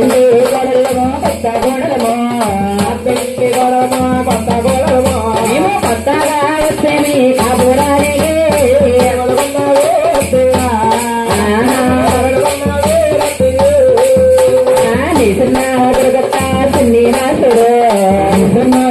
பெண்ணு வரலமா பத்த கோடலமா பெண்ணு வரமா பத்த கோடலமா நீமோ பத்த காலத்தே நீ காபுடாரே நீ சொன்னா ஒரு கட்டா சொன்னீனா சொல்ல சொன்னா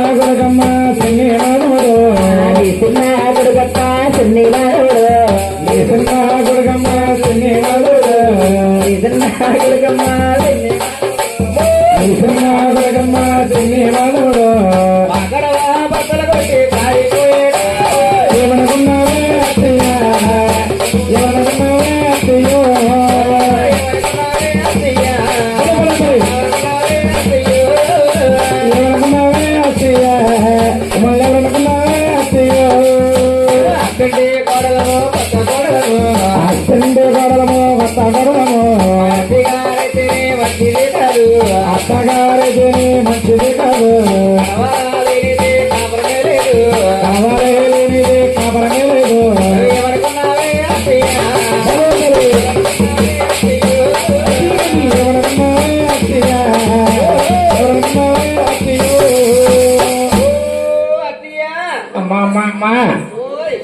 అమ్మ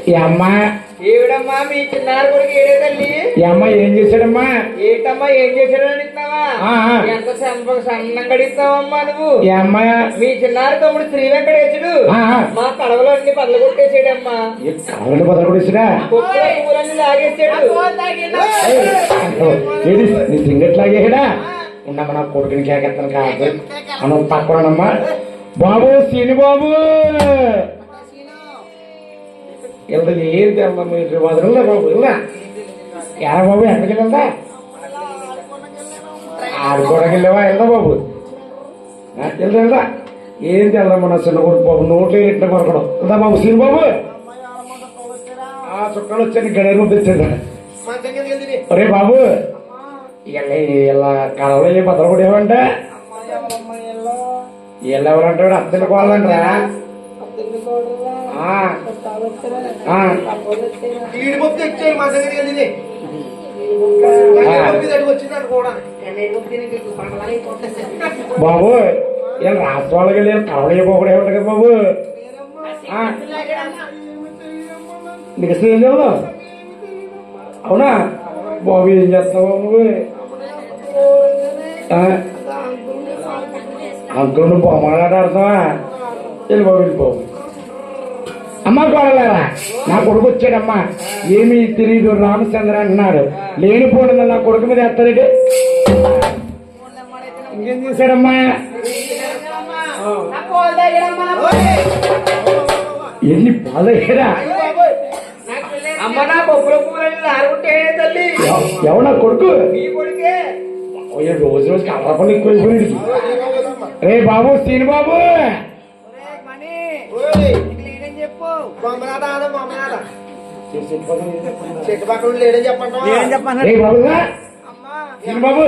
ఈ అమ్మ ఏవిడమ్మా మీ చిన్నారు కొడుకు ఏడే తల్లి? ఈ అమ్మ ఏం చేశాడమ్మా? ఏంటమ్మా ఏం ఆ, ఆ. ఎంత సన్న- సన్నంగా ఇస్తావమ్మా నువ్వు? ఈ అమ్మ మీ చిన్నారు తమ్ముడు శ్రీ వెంకటేశుడు. మా కడవలో అన్ని పదలు కొట్టేసాడమ్మా. బదలు కొడేసిరా కుక్కల పూలన్నీ లాగేసాడు. నీ తింగట్లాగేడా ఉండమ్మ నా కొడుకుని కేకెత్తాను కాదు. మనం పక్కనమ్మా. బాబు సీని బాబు ఎంత ఏం తెల్లం మీరు? వదలలే బాబు ఇలా ఎరా బాబు ఎక్కడికి వెళ్దా ఆడుకోవడానికి వెళ్ళావా వెళ్దా బాబు వెళ్దా వెళ్దా ఏం తెల్లమ్మ నా చిన్న కొడుకు బాబు? నోట్లో ఇట్లా కొరకడం? వెళ్దా బాబు సీని బాబు? ఆ చుక్కలు వచ్చాను గడే రూపించాడు ఒరే బాబు ఇలా ఇలా కళలో ఏ బద్దలు కూడా ఏమంటే వీళ్ళు ఎవరంటాడు అత్తలు కోవాలంటరా ఆ, ఆ, ఈడిపప్పు తెచ్చేయి మా దగ్గరికి వెళ్ళింది బాబు ఏం రాష్ట్ర వెళ్ళి కళలో ఏ పోకూడదు కదా బాబు? ఆ, నీకు అసలు ఏం చదువు అవునా? బాబు ఏం చేస్తావు నువ్వు ఆ? అంకుల్ నువ్వు బొమ్మలాట ఆడుతావా? వెళ్ళి బాబు వెళ్ళి బాబు. అమ్మ కోడలేరా నా కొడుకు వచ్చాడమ్మా ఏమీ తెలియదు రామచంద్ర అంటున్నాడు లేనిపోయింది నా కొడుకు మీద ఎత్తాడంటే ఇంకేం చేశాడమ్మా ఎన్ని పాదయ్యారా అమ్మ నా బొబ్బల పూలన్నీ లారుకుంటే తల్లి ఎవరు నా కొడుకు నీ కొడుకే ఓ, రోజు రోజుకి అల్లపని ఎక్కువైపోయింది రే బాబు సీని బాబు లేడని చెప్పండి రే బాబుగా సీని బాబు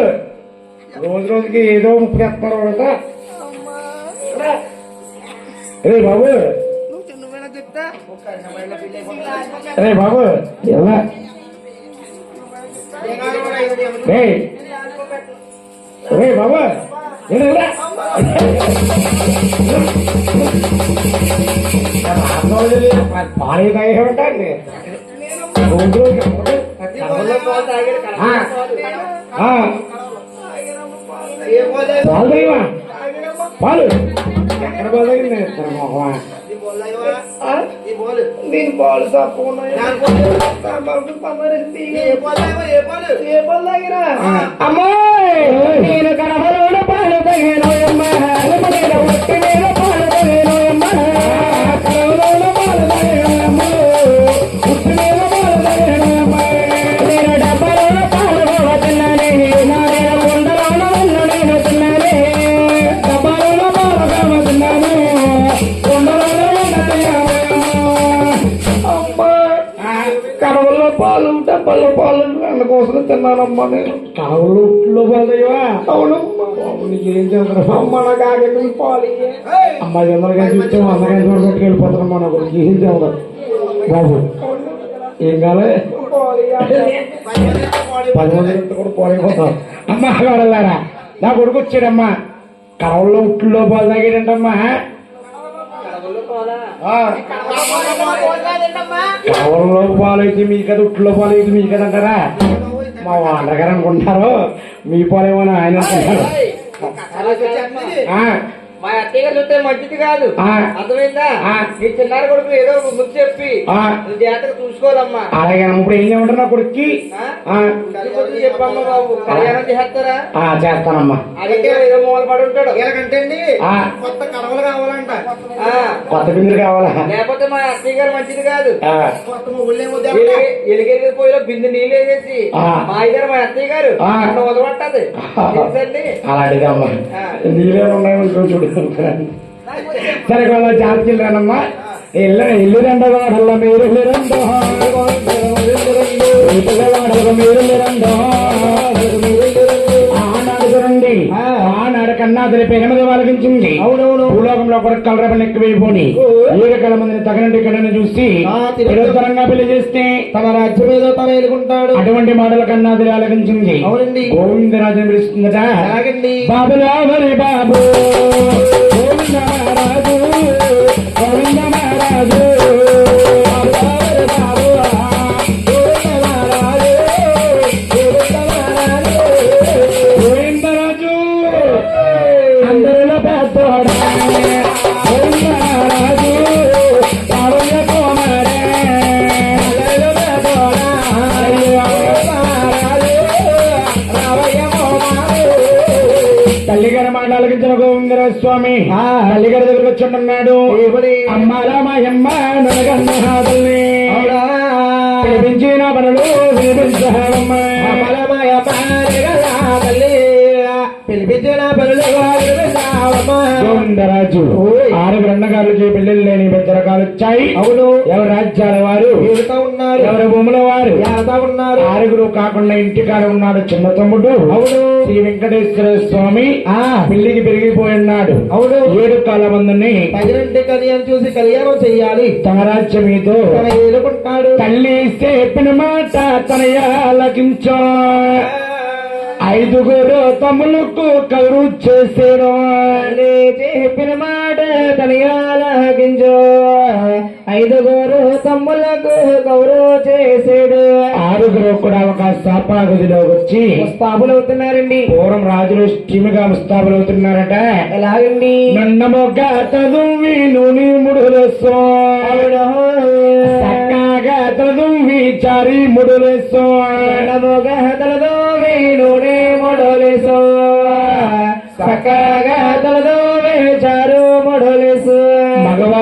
రోజు రోజుకి ఏదో ముప్పు వాడట రే బాబు. రే బాబు ఎలా రే బాబు. పాలే. రోజుకి కడవలో పాలు? తాగివా పాలు? ఎక్కడ పాలు? తాగింది పాలు తప్పకుండా దాని పోలు తాగిరా? అమ్మాయి నేను కడపలోన పాలు డబ్బాల్లో పాలు వాళ్ళ కోసం తిన్నానమ్మా నేను. అవునమ్మా బాబు నీకేం చేస్తాను అమ్మ నాకు ఆగండి పాలు ఇయ్యి. అమ్మ అందరికీ చూస్తే అందరికీ చూడబట్టి వెళ్ళిపోతానమ్మా నాకు ఏం చేద్దాం బాబు ఏం కాలే పది మంది కూడా పోయిపోతాం అమ్మ వాడలారా నా కొడుకు వచ్చాడమ్మా. కరవల్లో ఉట్లో పాలు తాగాడంటమ్మా కడవల్లో పోలా ఆ, కరవల్లో పాలు అయితే మీ కదా ఉట్లో పాలు అయితే మీ కదా అంటారా మా వాండర్ గారు అనుకుంటారు మీ పాలేమో అని ఆయన అనుకుంటారు మా అత్తయ్య గారు చూస్తే మంచిది కాదు. ఆ. అర్థమైందా? ఆ. నీ చిన్నారి కొడుకు ఏదో ఒక ముందు చెప్పి జాగ్రత్తగా చూసుకోవాలమ్మా అలాగే ఇప్పుడు ఏం చేయమంటారు నా కొడుక్కి. చెప్పమ్మా బాబు. కళ్యాణం చేస్తారా? ఆ, చేస్తానమ్మా. అడిగే ఏదో మూల పడి ఉంటాడు. ఎలాగంటే అండి ఆ, కొత్త కడవలు కావాలంట. ఆ. కొత్త బిందులు కావాలా? లేకపోతే మా అత్తయ్య గారు మంచిది కాదు. ఆ, కొత్త ముగ్గులేమో ఎలిగెలిగి పోయిలో బిందు నీళ్ళు వేసేసి ఆ. మా అయ్యగారు మా అత్తయ్య గారు వదలబట్టదు అలాంటిది అమ్మా. నీళ్ళే ఉన్నాయి చూడు. సరే కొంత జాతికి వెళ్ళరానమ్మా ఇల్లు ఇల్లు రెండో వాడల్లో మీరు ఇల్లు రెండో మీరు రెండో కన్నా తెలిపి ఎగనది వాళ్ళకించింది. అవునవును. భూలోకంలో కొరకు కలరబని ఎక్కువైపోని ఏక కల మందిని తగినంటి కన్నని చూసి నిరంతరంగా పెళ్ళి చేస్తే తన రాజ్యం ఏదో తన ఎలుకుంటాడు అటువంటి మాటల కన్నా అది ఆలకించింది అవునండి. గోవిందరాజుని పిలుస్తుందట. ఎలాగండి? బాబులావరి బాబు. గోవింద మాట ఆలకించిన గోవిందర స్వామి తల్లిగారి దగ్గరకు వచ్చి ఉంటున్నాడు అమ్మాలా మాయమ్మ నలగన్నహాదల్ని పిలిపించిన పనులు వినిపించాలమ్మా పిలిపించిన పనులు గోవిందరాజు. ఆరుగురు అన్నగారులకి పెళ్ళిళ్ళు లేని పెద్ద రకాలు వచ్చాయి. అవును. ఎవరు రాజ్యాల వారు? వెళ్తా ఉన్నారు. ఎవరు భూముల వారు? వెళ్తా ఉన్నారు. ఆరుగురు కాకుండా ఇంటికాడ ఉన్నాడు చిన్న తమ్ముడు. అవును. శ్రీ వెంకటేశ్వర స్వామి ఆ. పెళ్ళికి పెరిగిపోయి ఉన్నాడు. అవును. ఏడు కాల మందిని తగినంటే కళ్యాణం చూసి కళ్యాణం చెయ్యాలి. తమ రాజ్యమీతో తన ఏలుకుంటాడు. తల్లి చెప్పిన మాట తనయ ఆలకించో ఐదుగురు తమ్ములకు కౌరు చేసేను. చెప్పిన మాట తనయాలగించు ఐదుగురు తమ్ములకు గౌరవ చేసాడు. ఆరుగురు కూడా ఒక స్థాపనగదిలో వచ్చి ముస్తాబులు అవుతున్నారండి. పూర్వం రాజులు స్టీమిగా ముస్తాబులు అవుతున్నారట. ఎలాగండి? నన్నమొగ్గ చదువి నూనె ముడులెస్సో చక్కగా చదువి చారి ముడులెస్సో నమోగతలదో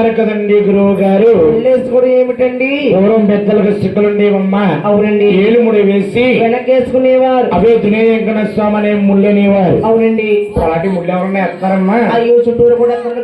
మగవారు కదండి గురువు గారు కూడా ఏమిటండి? పూర్వం పెద్దలకు సిక్కులుండేవమ్మా అవునండి. ఏలుముడి వేసి వెనకేసుకునేవారు. అవే దునే వెంకట స్వామి అనే ముళ్ళనేవారు. అవునండి. అలాంటి ముళ్ళు ఎవరన్నా ఎత్తారమ్మా అయ్యో చుట్టూరు కూడా